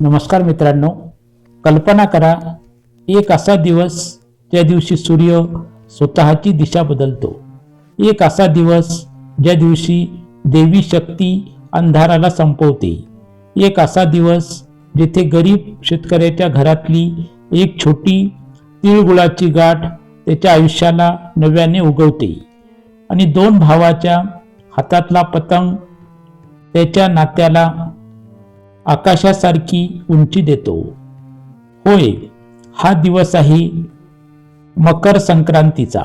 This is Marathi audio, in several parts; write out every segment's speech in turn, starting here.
नमस्कार मित्रांनो. कल्पना करा एक असा दिवस ज्या दिवशी सूर्य स्वतःची दिशा बदलतो. एक असा दिवस ज्या दिवशी देवी शक्ती अंधाराला संपवते. एक असा दिवस जेथे गरीब शेतकऱ्याच्या घरातली एक छोटी तिळगुळाची गाठ त्याच्या आयुष्याला नव्याने उगवते आणि दोन भावाच्या हातातला पतंग त्याच्या नात्याला आकाशासारखी उंची देतो. होय हा दिवस आहे मकर संक्रांतीचा.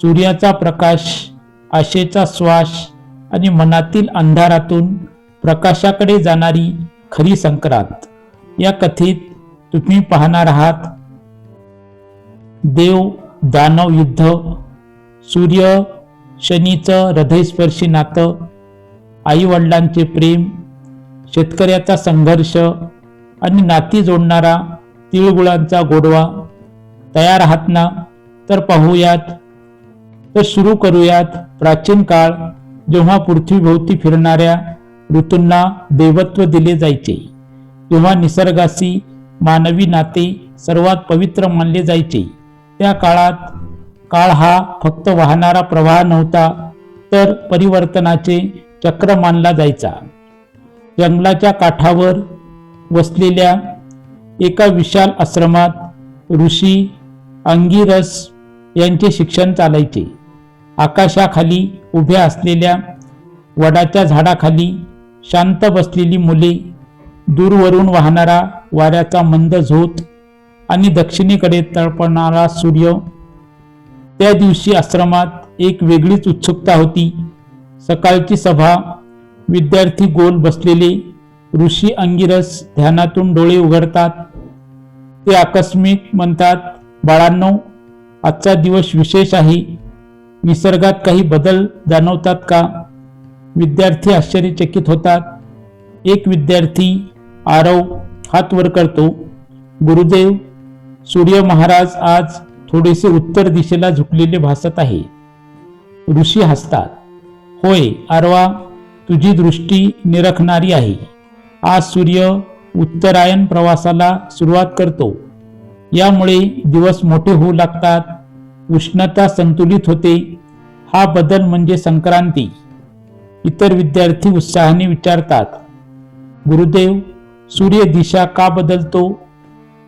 सूर्याचा प्रकाश आशेचा श्वास आणि मनातील अंधारातून प्रकाशाकडे जाणारी खरी संक्रांत. या कथेत तुम्ही पाहणार आहात देव दानव युद्ध सूर्य शनीचं हृदयस्पर्शी नातं आईवडिलांचे प्रेम शेतकऱ्याचा संघर्ष आणि नाती जोडणारा तिळगुळांचा गोडवा तयार आहात ना? तर पाहूयात. तर सुरू करूयात प्राचीन काळ जेव्हा पृथ्वीभोवती फिरणाऱ्या ऋतूंना देवत्व दिले जायचे. तेव्हा निसर्गाशी मानवी नाते सर्वात पवित्र मानले जायचे. त्या काळात काळ हा फक्त वाहणारा प्रवाह नव्हता तर परिवर्तनाचे चक्र मानला जायचा. जंगलाच्या काठावर वसलेल्या एका विशाल आश्रमात ऋषी अंगिरस यांचे शिक्षण चालायचे. आकाशाखाली उभ्या असलेल्या वडाच्या झाडाखाली शांत बसलेली मुले दूरवरून वाहणारा वाऱ्याचा मंद झोत आणि दक्षिणेकडे तळपणारा सूर्य त्या दिवशी आश्रमात एक वेगळीच उत्सुकता होती. सकाळची सभा विद्यार्थी गोल बसलेले ऋषी अंगिरस ध्यानातून डोळे उघडतात. ते आकस्मिक म्हणतात बाळांनो आजचा दिवस विशेष आहे. निसर्गात काही बदल जाणवतात का? विद्यार्थी आश्चर्यचकित होतात. एक विद्यार्थी आरव हात वर करतो. गुरुदेव सूर्य महाराज आज थोडेसे उत्तर दिशेला झुकलेले भासत आहे. ऋषी हसतात. होय आरवा तुझी दृष्टी निरखणारी आहे. आज सूर्य उत्तरायण प्रवासाला सुरुवात करतो. यामुळे दिवस मोठे होऊ लागतात. उष्णता संतुलित होते. हा बदल म्हणजे संक्रांती. इतर विद्यार्थी उत्साहाने विचारतात गुरुदेव सूर्य दिशा का बदलतो?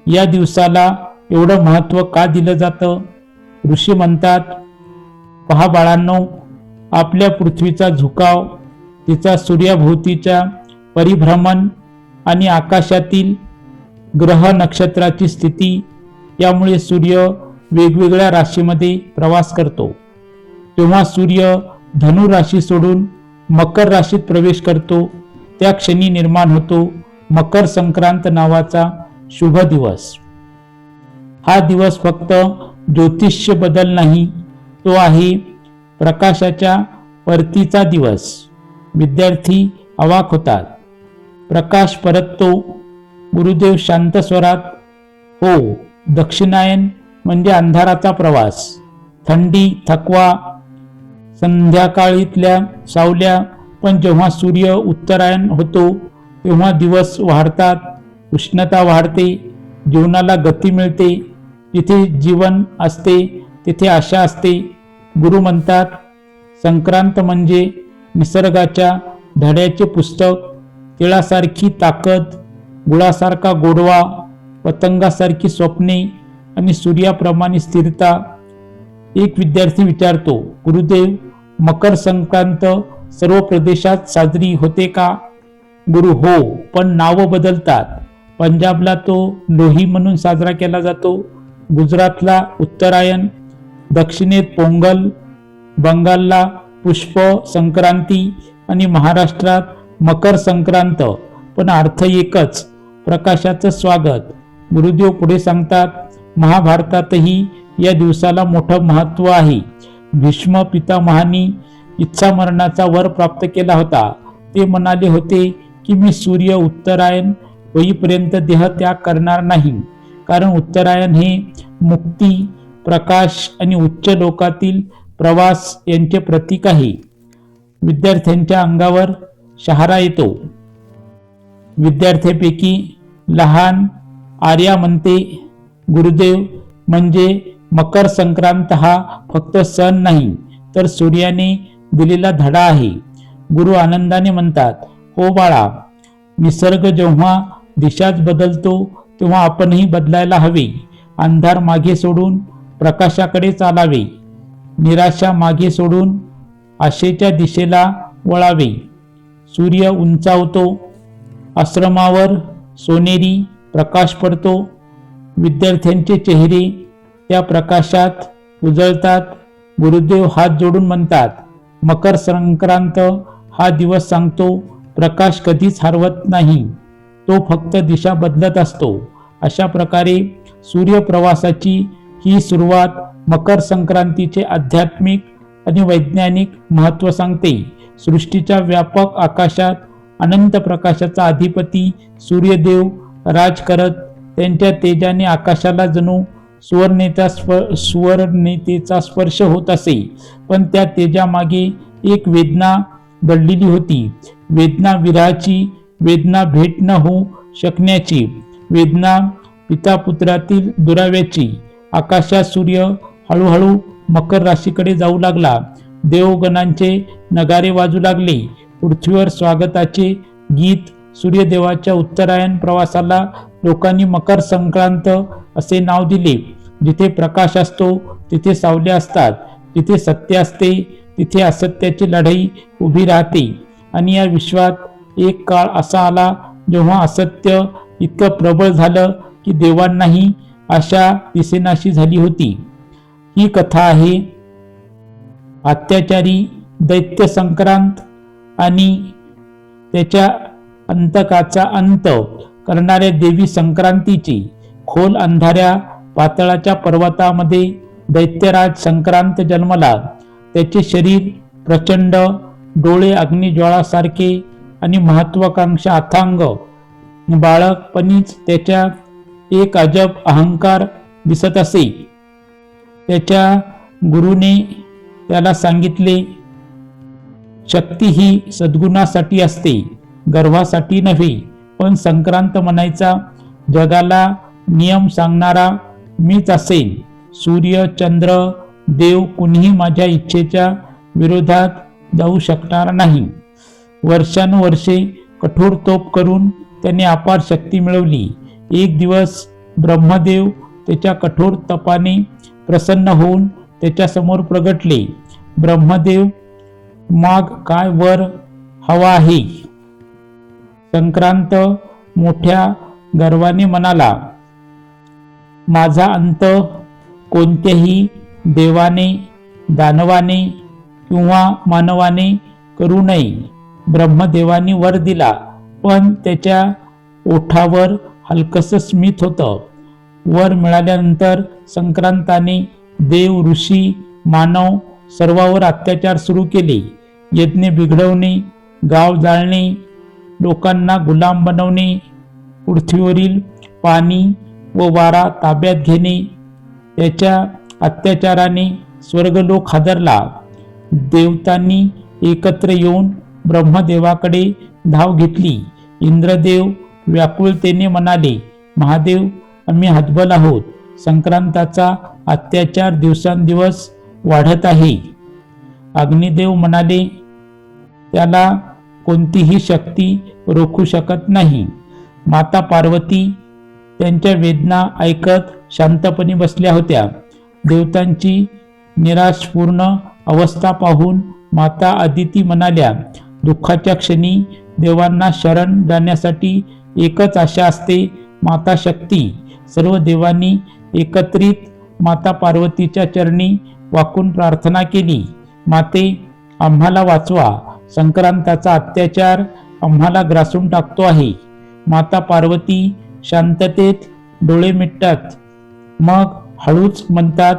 या दिवसाला एवढं महत्त्व का दिलं जातं? ऋषी म्हणतात पहा बाळांनो आपल्या पृथ्वीचा झुकाव तिचा सूर्याभोवतीच्या परिभ्रमण आणि आकाशातील ग्रह नक्षत्राची स्थिती यामुळे सूर्य वेगवेगळ्या राशीमध्ये प्रवास करतो. तेव्हा सूर्य धनु राशी सोडून मकर राशीत प्रवेश करतो. त्या क्षणी निर्माण होतो मकर संक्रांत नावाचा शुभ दिवस. हा दिवस फक्त ज्योतिष्य बदल नाही तो आहे प्रकाशाच्या परतीचा दिवस. विद्यार्थी अवाक होतात. प्रकाश परततो. गुरुदेव शांत स्वरात. हो दक्षिणायन म्हणजे अंधाराचा प्रवास. थंडी थकवा संध्याकाळीतल्या सावल्या पण जेव्हा सूर्य उत्तरायण होतो तेव्हा दिवस वाढतात उष्णता वाढते जीवनाला गती मिळते. जिथे जीवन असते तिथे आशा असते. गुरु म्हणतात संक्रांत म्हणजे निसर्गाच्या धड्याचे पुस्तक तिळासारखी ताकद गुळासारखा गोडवा पतंगासारखी स्वप्ने आणि सूर्याप्रमाणे स्थिरता. एक विद्यार्थी विचारतो गुरुदेव मकर संक्रांत सर्व प्रदेशात साजरी होते का? गुरु हो पण नावं बदलतात. पंजाबला तो लोही म्हणून साजरा केला जातो गुजरातला उत्तरायण दक्षिणेत पोंगल बंगालला पुष्प संक्रांती आणि महाराष्ट्रात मकर संक्रांत पण अर्थ एकच प्रकाशाचं स्वागत. गुरुदेव पुढे सांगतात महाभारतातही या दिवसाला मोठं महत्त्व आहे. भीष्म पितामहानी इच्छा मरणाचा वर प्राप्त केला होता. ते म्हणाले होते की मी सूर्य उत्तरायण होईपर्यंत देह त्याग करणार नाही. कारण उत्तरायण हे मुक्ती प्रकाश आणि उच्च लोकातील प्रवास यांचे प्रतीक आहे. विद्यार्थ्यांच्या अंगावर शहारा येतो. विद्यार्थ्यापैकी लहान आर्या म्हणते गुरुदेव म्हणजे मकर संक्रांत हा फक्त सण नाही तर सूर्याने दिलेला धडा आहे. गुरु आनंदाने म्हणतात हो बाळा निसर्ग जेव्हा दिशाच बदलतो तेव्हा आपणही बदलायला हवे. अंधार मागे सोडून प्रकाशाकडे चालावे. निराशा मागे सोडून आशेच्या दिशेला वळावे. सूर्य उंचावतो आश्रमावर सोनेरी प्रकाश पडतो विद्यार्थ्यांचे चेहरे त्या प्रकाशात उजळतात गुरुदेव हात जोडून म्हणतात मकर संक्रांत हा दिवस सांगतो प्रकाश कधीच हरवत नाही तो फक्त दिशा बदलत असतो. अशा प्रकारे सूर्यप्रवासाची ही सुरुवात मकर संक्रांतीचे आध्यात्मिक आणि वैज्ञानिक महत्त्व सांगते. सृष्टीच्या व्यापक आकाशात अनंत प्रकाशाचा अधिपती सूर्यदेव राज करत त्यांच्या तेजाने आकाशाला जणू सुवर्णेचा स्प सुवर्णतेचा स्पर्श होत असे. पण त्या तेजामागे एक वेदना दडलेली होती. वेदना विराची वेदना भेट न होऊ शकण्याची वेदना पिता पुत्रातील दुराव्याची आकाशात सूर्य हळूहळू मकर राशीकडे जाऊ लागला. देवगणांचे नगारे वाजू लागले. पृथ्वीवर स्वागताचे गीत सूर्यदेवाच्या उत्तरायण प्रवासाला लोकांनी मकर संक्रांत असे नाव दिले. जिथे प्रकाश असतो तिथे सावले असतात. जिथे सत्य असते तिथे असत्याची लढाई उभी राहते. आणि या विश्वात एक काळ असा आला जेव्हा असत्य इतकं प्रबळ झालं की देवांनाही आशा पिसेनाशी झाली होती. ही कथा आहे अत्याचारी दैत्य संक्रांत आणि त्याच्या अंतकाचा अंत करणाऱ्या देवी संक्रांतीची खोल अंधाऱ्या पातळाच्या पर्वतामध्ये दैत्यराज संक्रांत जन्मला. त्याचे शरीर प्रचंड डोळे अग्निज्वाळासारखे आणि महत्वाकांक्षा अथांग. बाळकपणीच त्याच्या एक अजब अहंकार दिसत असे. त्याच्या गुरुने त्याला सांगितले शक्ती ही सद्गुणासाठी असते गर्वासाठी नव्हे पण संक्रांत म्हणायचा जगाला नियम सांगणारा मीच असेल सूर्य चंद्र देव कुणीही माझ्या इच्छेच्या विरोधात जाऊ शकणार नाही. वर्षानुवर्षे कठोर तोप करून त्याने अपार शक्ती मिळवली. एक दिवस ब्रह्मदेव त्याच्या कठोर तपाने प्रसन्न होऊन त्याच्यासमोर प्रगटले. ब्रह्मदेव माग काय वर हवा आहे? संक्रांत मोठ्या गर्वाने म्हणाला माझा अंत कोणत्याही देवाने दानवाने किंवा मानवाने करू नये. ब्रह्मदेवाने वर दिला पण त्याच्या ओठावर हलकस स्मित होतं. वर मिळाल्यानंतर संक्रांताने देव ऋषी मानव सर्वावर अत्याचार सुरू केले. यज्ञ बिघडवणे गाव जाळणे लोकांना गुलाम बनवणे पृथ्वीवरील पाणी व वारा ताब्यात घेणे याच्या अत्याचाराने स्वर्गलोक हादरला. देवतांनी एकत्र येऊन ब्रह्मदेवाकडे धाव घेतली. इंद्रदेव व्याकुळतेने म्हणाले महादेव आम्ही हतबल आहोत. संक्रांताचा अत्याचार दिवसांदिवस वाढत आहे. अग्निदेव म्हणाले त्याला कोणतीही शक्ती रोखू शकत नाही. माता पार्वती त्यांच्या वेदना ऐकत शांतपणे बसल्या होत्या. देवतांची निराशपूर्ण अवस्था पाहून माता आदिती म्हणाल्या दुःखाच्या क्षणी देवांना शरण जाण्यासाठी एकच आशा असते माता शक्ती. सर्व देवांनी एकत्रित माता पार्वतीच्या चरणी वाकून प्रार्थना केली. माते आम्हाला वाचवा. संक्रांताचा अत्याचार आम्हाला ग्रासून टाकतो आहे. माता पार्वती शांततेत डोळे मिटतात. मग हळूच म्हणतात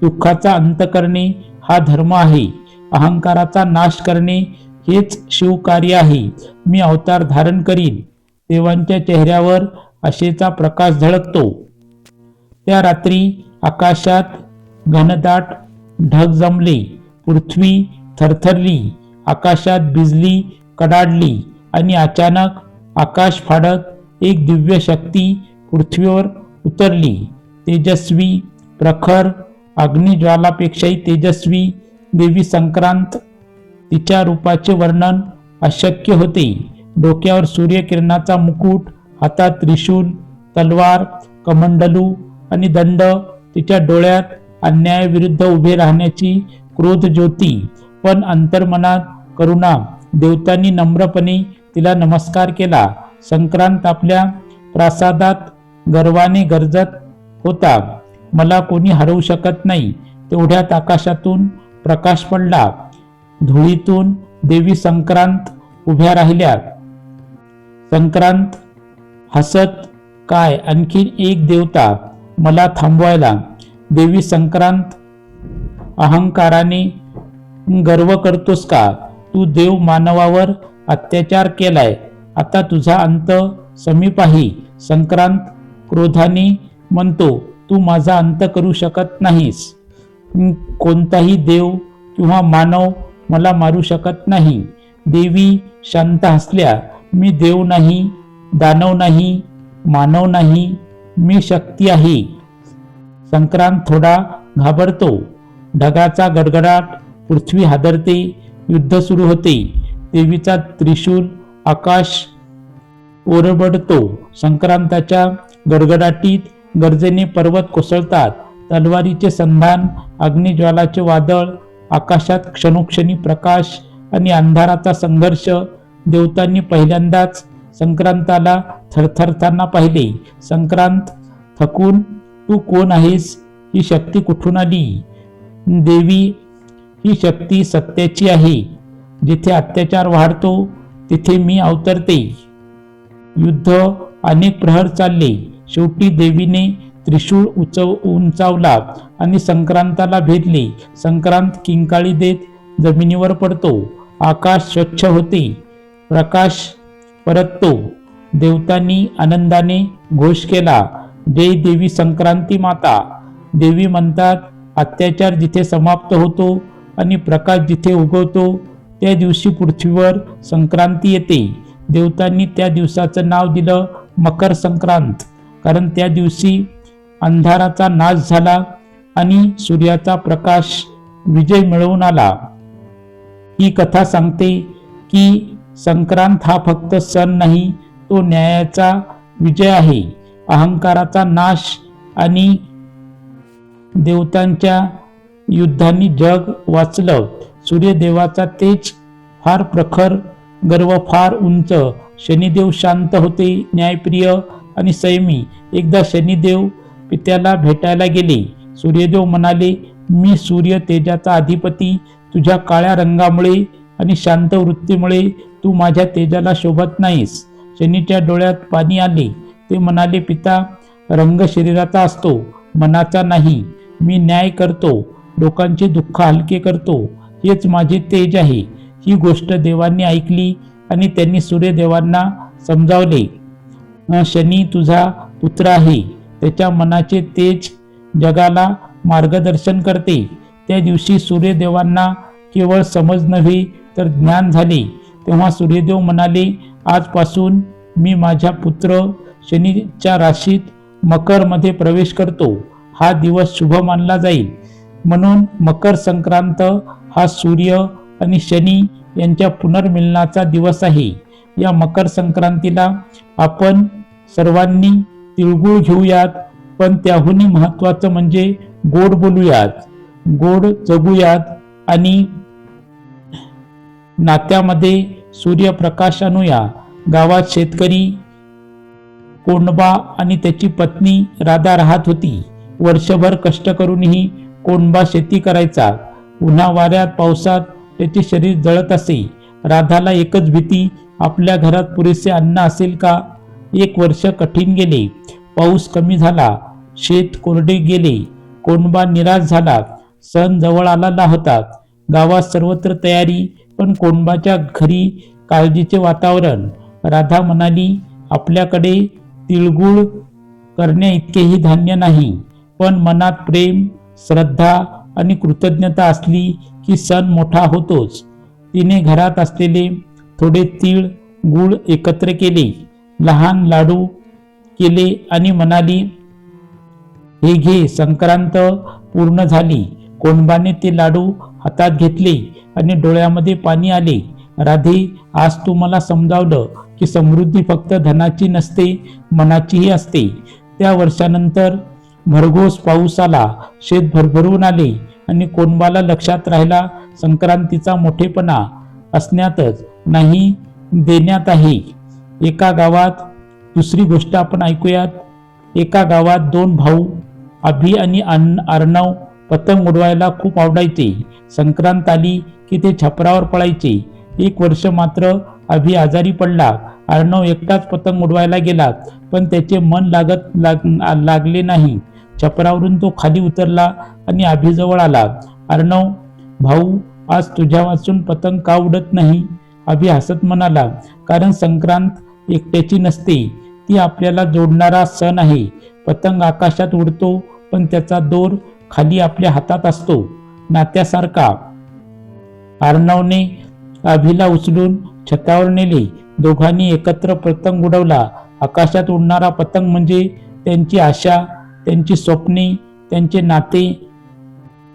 दुःखाचा अंत करणे हा धर्म आहे. अहंकाराचा नाश करणे हेच शिवकार्य आहे. मी अवतार धारण करीन. देवांच्या चेहऱ्यावर आशेचा प्रकाश झळकतो. त्या रात्री आकाशात घनदाट ढग जमले पृथ्वी थरथरली आकाशात बिजली कडाडली आणि अचानक आकाश फाडत एक दिव्य शक्ती पृथ्वीवर उतरली. तेजस्वी प्रखर अग्निज्वालापेक्षाही तेजस्वी देवी संक्रांत तिच्या रूपाचे वर्णन अशक्य होते. डोक्यावर सूर्यकिरणाचा मुकुट हातात त्रिशूल तलवार कमंडलू आणि दंड तिच्या डोळ्यात अन्यायाविरुद्ध उभे राहण्याची क्रोध ज्योती. पण अंतर्मनात करुणा देवतांनी नम्रपणे तिला नमस्कार केला. संक्रांत आपल्या प्रासादात गर्वाने गरजत होता. मला कोणी हरवू शकत नाही. तेवढ्यात आकाशातून प्रकाश पडला. धुळीतून देवी संक्रांत उभ्या राहिल्या. संक्रांत हसत काय आणखीन एक देवता मला थांबवायला? देवी संक्रांत अहंकाराने गर्व करतोस का? तू देव मानवावर अत्याचार केलाय. आता तुझा अंत समीप आहे. संक्रांत क्रोधाने म्हणतो तू माझा अंत करू शकत नाहीस. कोणताही देव किंवा मानव मला मारू शकत नाही. देवी शांत हसल्या मी देव नाही दानव नाही मानव नाही मी शक्ती आहे. संक्रांत थोडा घाबरतो. ढगाचा गडगडाट पृथ्वी हादरते युद्ध सुरू होते. देवीचा त्रिशूल आकाश ओरबडतो. संक्रांताच्या गडगडाटीत गरजेने पर्वत कोसळतात. तलवारीचे संधान अग्निज्वालाचे वादळ आकाशात क्षणोक्षणी प्रकाश आणि अंधाराचा संघर्ष देवतांनी पहिल्यांदाच संक्रांताला थरथरताना पाहिले. संक्रांत थकून तू कोण आहेस? ही शक्ती कुठून आली? देवी ही शक्ती सत्याची आहे. जिथे अत्याचार वाढतो तिथे मी अवतरते. युद्ध अनेक प्रहर चालले. शेवटी देवीने त्रिशूळ उचव उंचावला आणि संक्रांताला भेदले संक्रांत किंकाळी देत जमिनीवर पडतो. आकाश स्वच्छ होते. प्रकाश परततो. देवतांनी आनंदाने घोष केला. जय देवी संक्रांती माता. देवी म्हणतात अत्याचार जिथे समाप्त होतो आणि प्रकाश जिथे उगवतो त्या दिवशी पृथ्वीवर संक्रांती येते. देवतांनी त्या दिवसाचं नाव दिलं मकर संक्रांत. कारण त्या दिवशी अंधाराचा नाश झाला आणि सूर्याचा प्रकाश विजय मिळवून आला. ही कथा सांगते की संक्रांत हा फक्त सण नाही तो न्यायाचा विजय आहे. अहंकाराचा नाश आणि देवतांच्या युद्धांनी जग वाचलं. सूर्यदेवाचा तेज फार प्रखर गर्व फार उंच. शनिदेव शांत होते न्यायप्रिय आणि संयमी. एकदा शनिदेव पित्याला भेटायला गेले. सूर्यदेव म्हणाले मी सूर्य तेजाचा अधिपती. तुझ्या काळ्या रंगामुळे आणि शांत वृत्तीमुळे तू माझ्या तेजाला शोभत नाहीस. शनीच्या डोळ्यात पाणी आले. ते म्हणाले पिता रंग शरीराचा असतो मनाचा नाही. मी न्याय करतो लोकांचे दुःख हलके करतो. हेच माझे तेज आहे. ही गोष्ट देवांनी ऐकली आणि त्यांनी सूर्यदेवांना समजावले शनी तुझा पुत्र आहे. त्याच्या मनाचे तेज जगाला मार्गदर्शन करते. त्या दिवशी सूर्यदेवांना केवळ समज नव्हे तर ज्ञान झाले. तेव्हा सूर्यदेव म्हणाले आजपासून मी माझ्या पुत्र शनीच्या राशीत मकरमध्ये प्रवेश करतो. हा दिवस शुभ मानला जाईल. म्हणून मकर संक्रांत हा सूर्य आणि शनी यांच्या पुनर्मिलनाचा दिवस आहे. या मकर संक्रांतीला आपण सर्वांनी तिळगुळ घेऊयात पण त्याहूनही महत्वाचं म्हणजे गोड बोलूयात. गोड जगूयात आणि नात्यामध्ये सूर्यप्रकाश आणूया गावात शेतकरी कोंडबा आणि त्याची पत्नी राधा राहत होती. वर्षभर कष्ट करूनही कोंडबा शेती करायचा. उन्हा वाऱ्यात पावसात त्याचे शरीर जळत असे. राधाला एकच भीती आपल्या घरात पुरेसे अन्न असेल का? एक वर्ष कठीण गेले. पाऊस कमी झाला. शेत कोरडे गेले. कोंडबा निराश झाला. सण जवळ आला होता. गावात सर्वत्र तयारी पण कोंडबाच्या घरी काळजीचे वातावरण. राधा म्हणाली आपल्याकडे तिळगुळ करण्या इतकेही धान्य नाही पण मनात प्रेम श्रद्धा आणि कृतज्ञता असली की सण मोठा होतोच. तिने घरात असलेले थोडे तीळ गुळ एकत्र केले. लहान लाडू केले आणि म्हणाली हे घे संक्रांत पूर्ण झाली. कोणबाने ते लाडू हातात घेतले आणि डोळ्यामध्ये पाणी आले. राधे आज तू मला समजावलं की समृद्धी फक्त धनाची नसते मनाचीही असते. त्या वर्षानंतर भरघोस पाऊस आला शेत भरभरून आले आणि कोणबाला लक्षात राहिला संक्रांतीचा मोठेपणा असण्यातच नाही देण्यात आहे. एका गावात दुसरी गोष्ट आपण ऐकूयात. एका गावात दोन भाऊ अभि आणि अन अर्णव पतंग उडवायला खूप आवडायचे. संक्रांत आली की ते छपरावर पळायचे. एक वर्ष मात्र अभि आजारी पडला. अर्णव एकटाच पतंग उडवायला गेला पण त्याचे मन लागत लाग लागले नाही. छपरावरून तो खाली उतरला आणि अभिजवळ आला. अर्णव भाऊ आज तुझ्या वाचून पतंग का उडत नाही? अभि हसत म्हणाला कारण संक्रांत एकट्याची नसते. ती आपल्याला जोडणारा सण आहे. पतंग आकाशात उडतो पण त्याचा दोर खाली आपल्या हातात असतो. नात्यासारखा. अर्णवने अभिला उचलून छतावर नेले. दोघांनी एकत्र पतंग उडवला. आकाशात उडणारा पतंग म्हणजे त्यांची आशा त्यांची स्वप्ने त्यांचे नाते.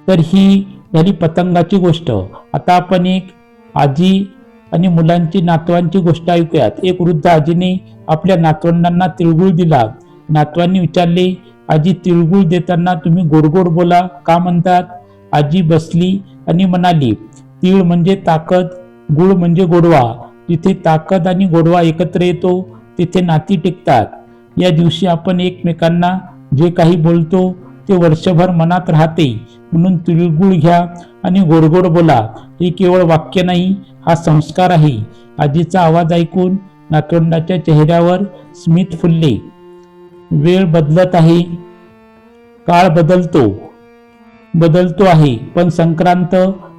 तर ही झाली पतंगाची गोष्ट. आता आपण एक आजी आणि मुलांची नातवांची गोष्ट ऐकूयात. एक वृद्ध आजीने आपल्या नातवंडांना तिळगुळ दिला. नातवांनी विचारले आजी तिळगुळ देताना तुम्ही गोडगोड बोला का म्हणतात? आजी बसली आणि म्हणाली तीळ म्हणजे ताकद गुळ म्हणजे गोडवा. जिथे ताकद आणि गोडवा एकत्र येतो तिथे नाती टिकतात. या दिवशी आपण एकमेकांना जे काही बोलतो ते वर्षभर मनात राहते. म्हणून तिळगुळ घ्या आणि गोडगोड बोला. हे केवळ वाक्य नाही हा संस्कार आहे. आजीचा आवाज ऐकून नातवंडाच्या चेहऱ्यावर स्मित फुलले. वेळ बदलत आहे काळ बदलतो बदलतो आहे पण संक्रांत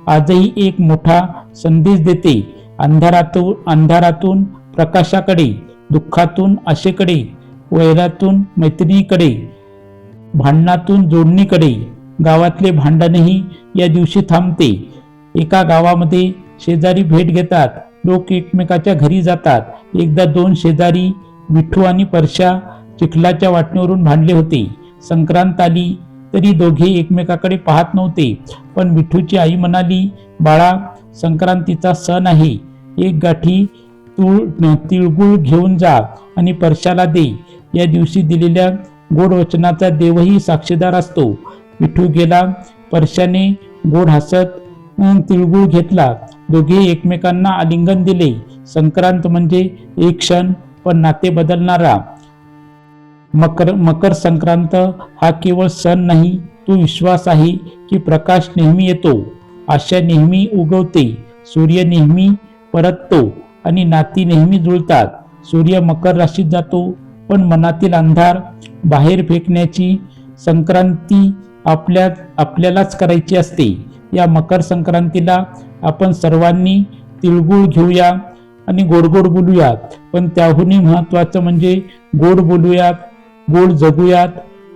आजही एक मोठा संदेश देते. अंधारातून अंधारातून प्रकाशाकडे दुःखातून आशेकडे वैरातून मैत्रिणीकडे भांडणातून जोडणीकडे गावातले भांडणही या दिवशी थांबते. एका गावामध्ये शेजारी भेट घेतात लोक एकमेकाच्या घरी जातात. एकदा दोन शेजारी विठू आणि परशा चिखलाच्या वाटणीवरून भांडले होते. संक्रांत आली तरी दोघे एकमेकाकडे पाहत नव्हते. पण विठूची आई म्हणाली बाळा संक्रांतीचा सण आहे. एक गाठी तुळ तिळगुळ घेऊन जा आणि परशाला दे. या दिवशी दिलेल्या गोड वचनाचा देवही साक्षीदार असतो. विठू गेला. परशाने गोड हसत तिळगुळ घेतला. दोघे एकमेकांना आलिंगन दिले. संक्रांत म्हणजे एक क्षण पण नाते बदलणारा. मकर मकर संक्रांत हा केवळ सण नाही तो विश्वास आहे की प्रकाश नेहमी येतो. आशा नेहमी उगवते. सूर्य नेहमी परततो आणि नाती नेहमी जुळतात. सूर्य मकर राशीत जातो पण मनातील अंधार बाहेर फेकण्याची संक्रांती आपल्या आपल्यालाच करायची असते. या मकर संक्रांतीला आपण सर्वांनी तिळगुळ घेऊया आणि गोडगोड बोलूयात. पण त्याहूनही महत्त्वाचं म्हणजे गोड बोलूयात. गोड जगूयात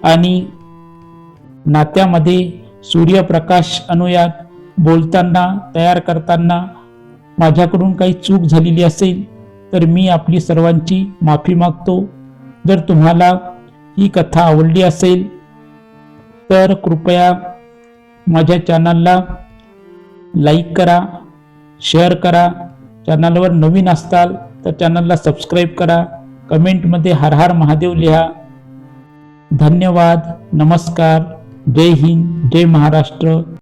आणि नात्यामध्ये सूर्यप्रकाश आणूयात. बोलताना तयार करताना माझ्याकडून काही चूक झालेली असेल तर मी आपली सर्वांची माफी मागतो. जर तुम्हाला ही कथा आवडली असेल तर कृपया माझ्या चॅनलला लाईक करा शेअर करा. चॅनलवर नवीन असताल तर चॅनलला सबस्क्राईब करा. कमेंटमध्ये हर हर महादेव लिहा. धन्यवाद नमस्कार जय हिंद जय महाराष्ट्र.